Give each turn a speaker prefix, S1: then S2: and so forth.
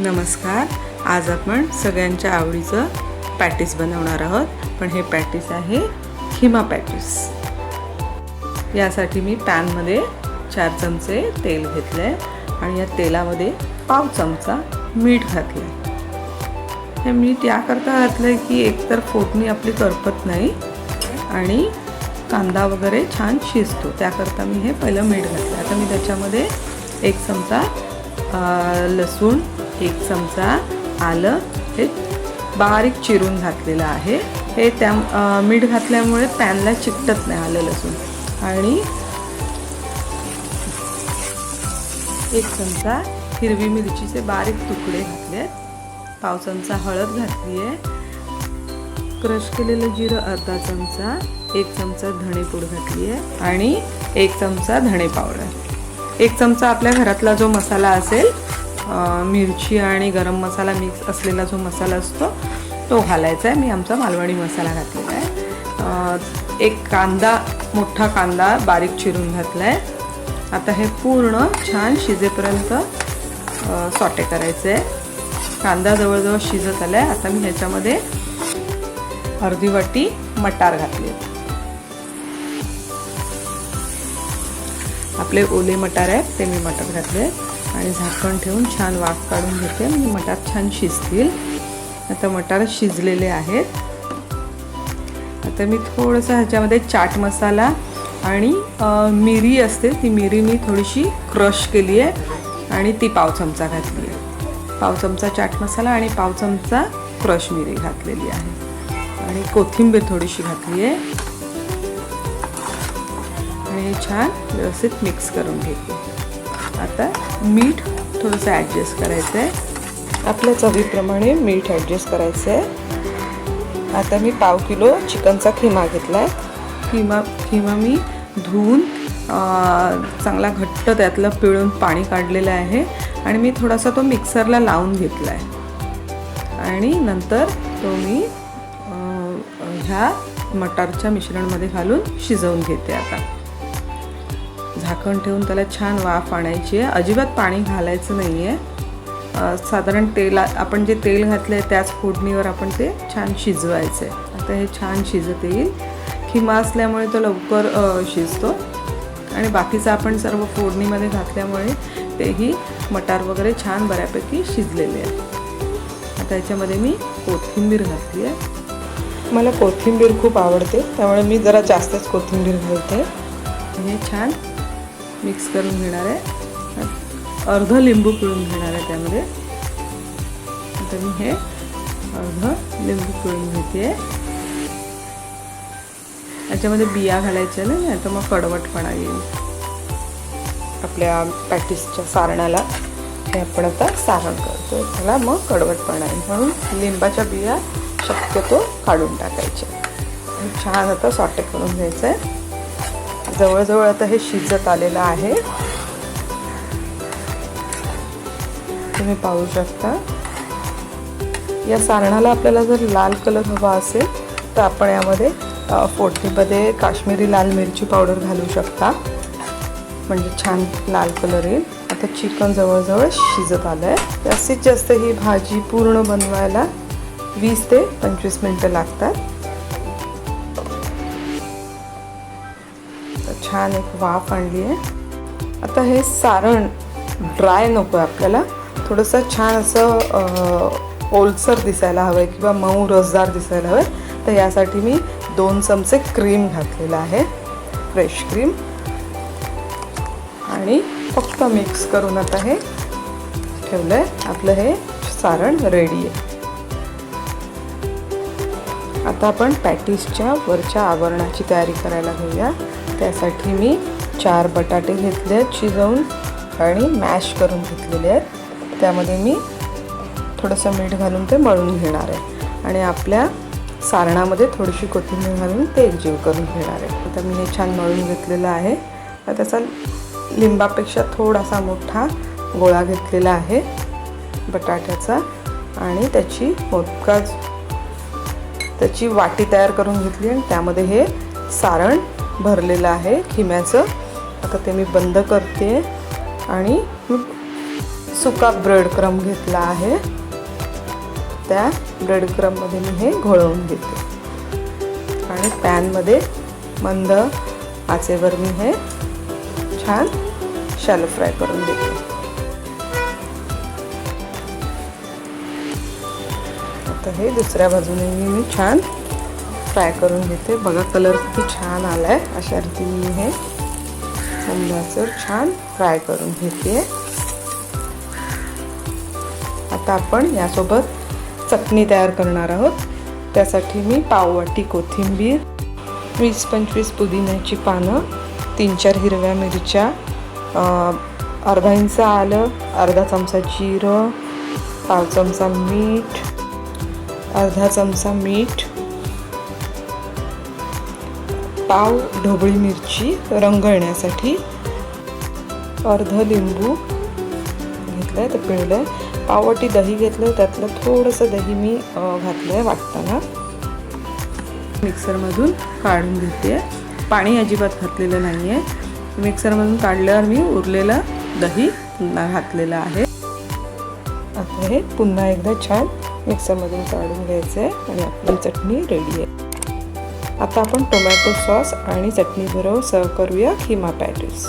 S1: नमस्कार आज आपण सगळ्यांच्या आवडीचं पॅटीस बनवणार आहोत. पण हे पॅटीस आहे खिमा पॅटीस. यासाठी मी पॅनमध्ये चार चमचे तेल घेतले आणि या तेलामध्ये पाव चमचा मीठ घातलं हे मीठ याकरता घातलं आहे की एकतर फोडणी आपली करपत नाही आणि कांदा वगैरे छान शिजतो. त्याकरता मी हे पहिलं मीठ घातलं आता मी त्याच्यामध्ये एक चमचा लसूण एक चमचा आलं हे बारीक चिरून घातलेलं आहे. हे त्या मीठ घातल्यामुळे पॅनला चिकटत नाही आलं लसूण. आणि एक चमचा हिरवी मिरचीचे बारीक तुकडे घातले पाव चमचा हळद घातली आहे क्रश केलेलं जिरं अर्धा चमचा एक चमचा धणेपूड घातली आहे आणि एक चमचा धणे पावडर. एक चमचा आपल्या घरातला जो मसाला असेल मिरची आणि गरम मसाला मिक्स असलेला जो मसाला असतो तो घालायचा आहे. मी आमचा मालवणी मसाला घातलेला आहे. एक कांदा मोठा कांदा बारीक चिरून घातला आहे आता हे पूर्ण छान शिजेपर्यंत सॉटे करायचं आहे. कांदा जवळजवळ शिजत आला आहे आता मी ह्याच्यामध्ये अर्धी वाटी मटार घातले आपले ओले मटार आहेत ते मी मटार घातले आणि झाकण ठेवून छान वाफ काढून घेते. म्हणजे मटार छान शिजतील. आता मटार शिजलेले आहेत. आता मी थोडंसं ह्याच्यामध्ये चाट मसाला आणि मिरी असते ती मिरी मी थोडीशी क्रश केली आहे आणि ती पाव चमचा घातली आहे. पाव चमचा चाट मसाला आणि पाव चमचा क्रश मिरी घातलेली आहे. आणि कोथिंबीर थोडीशी घातली आहे. आणि हे छान व्यवस्थित मिक्स करून घेते. आता मीठ थोडंसं ॲडजस्ट करायचं आहे आपल्या चवीप्रमाणे मीठ ॲडजस्ट करायचं आहे आता मी पाव किलो चिकनचा खिमा घेतला आहे खिमा खिमा मी धुवून चांगला घट्ट त्यातलं पिळून पाणी काढलेलं आहे. आणि मी थोडासा तो मिक्सरला लावून घेतला आहे आणि नंतर तो मी ह्या मटारच्या मिश्रणमध्ये घालून शिजवून घेते आता. झाकण ठेवून त्याला छान वाफ आणायची आहे. अजिबात पाणी घालायचं नाही आहे साधारण तेला आपण जे तेल घातलं आहे त्याच फोडणीवर आपण ते छान शिजवायचं आहे आता हे छान शिजत येईल. खिमा असल्यामुळे तो लवकर शिजतो. आणि बाकीचं आपण सर्व फोडणीमध्ये घातल्यामुळे तेही मटार वगैरे छान बऱ्यापैकी शिजलेले आहे आता याच्यामध्ये मी कोथिंबीर घातली आहे मला कोथिंबीर खूप आवडते. त्यामुळे मी जरा जास्तच कोथिंबीर घालते. हे छान मिक्स करून घेणार आहे. अर्ध लिंबू पिळून घेणार आहे त्यामध्ये. आता मी हे अर्ध लिंबू पिळून घेते. याच्यामध्ये बिया घालायच्या ना नाही तर मग कडवटपणा येईल आपल्या पॅटीसच्या सारणाला. हे आपण आता सारण करतो त्याला मग कडवटपणा येईल म्हणून लिंबाच्या बिया शक्यतो काढून टाकायच्या. छान आता सॉटे करून घ्यायचं आहे जवळजवळ आता हे शिजत आलेलं आहे. तुम्ही पाहू शकता. या सारणाला आपल्याला जर लाल कलर हवा असेल तर आपण यामध्ये अ, फोडणीमध्ये काश्मीरी लाल मिरची पावडर घालू शकता. म्हणजे छान लाल कलर येईल. आता चिकन जवळजवळ शिजत आलं आहे जास्तीत जास्त ही भाजी पूर्ण बनवायला वीस ते पंचवीस मिनटं लागतात. तर छान एक वाफ आणली आहे. आता हे सारण ड्राय नको आहे आपल्याला. थोडंसं छान असं ओलसर दिसायला हवं आहे किंवा मऊ रसदार दिसायला हवं आहे तर यासाठी मी दोन चमचे क्रीम घातलेलं आहे. फ्रेश क्रीम आणि फक्त मिक्स करून आता हे ठेवलं आहे आपलं हे सारण रेडी आहे. आता आपण पॅटीसच्या वरच्या आवरणाची तयारी करायला घेऊया. त्यासाठी मी चार बटाटे घेतले आहेत शिजवून आणि मॅश करून घेतलेले आहेत. त्यामध्ये मी थोडंसं मीठ घालून ते मळून घेणार आहे. आणि आपल्या सारणामध्ये थोडीशी कोथिंबीर घालून ते एकजीव करून घेणार आहे. आता मी हे छान मळून घेतलेलं आहे. त्याचा लिंबापेक्षा थोडासा मोठा गोळा घेतलेला आहे बटाट्याचा. आणि त्याची मोदकाच त्याची वाटी तयार करून घेतली आणि त्यामध्ये हे सारण भरलेलं आहे खिम्याचं. आता ते मी बंद करते. आणि सुका ब्रेड क्रम घेतला आहे. त्या ब्रेड क्रममध्ये मी हे घोळवून घेते. आणि पॅनमध्ये मंद आचेवर मी हे छान शॅलो फ्राय करून देते आता हे दुसऱ्या बाजूने मी छान फ्राय करून घेते. बघा कलर किती छान आला आहे अशा रीतीने मी हे मंदाचं छान फ्राय करून घेते. आता आपण यासोबत चटणी तयार करणार आहोत. त्यासाठी मी पाववाटी कोथिंबीर वीस पंचवीस पुदिन्याची पानं तीन चार हिरव्या मिरच्या अर्धा इंच आलं अर्धा चमचा जिरं पाव चमचा मीठ अर्धा चमचा मीठ पाव ढोबळी मिरची रंग येण्यासाठी अर्ध लिंबू घेतलं आहे ते पिळलं आहे पाववाटी दही घेतलं त्यातलं थोडंसं दही मी घातलं आहे वाटताना. मिक्सरमधून काढून घेते. पाणी अजिबात घातलेलं नाही आहे मिक्सरमधून काढल्यावर मी उरलेलं दही पुन्हा घातलेलं आहे. आता हे पुन्हा एकदा छान मिक्सरमधून काढून घ्यायचं आहे आणि आपली चटणी रेडी आहे. आता आपण टोमॅटो सॉस आणि चटणीबरोबर सर्व करूया खिमा पॅटीस.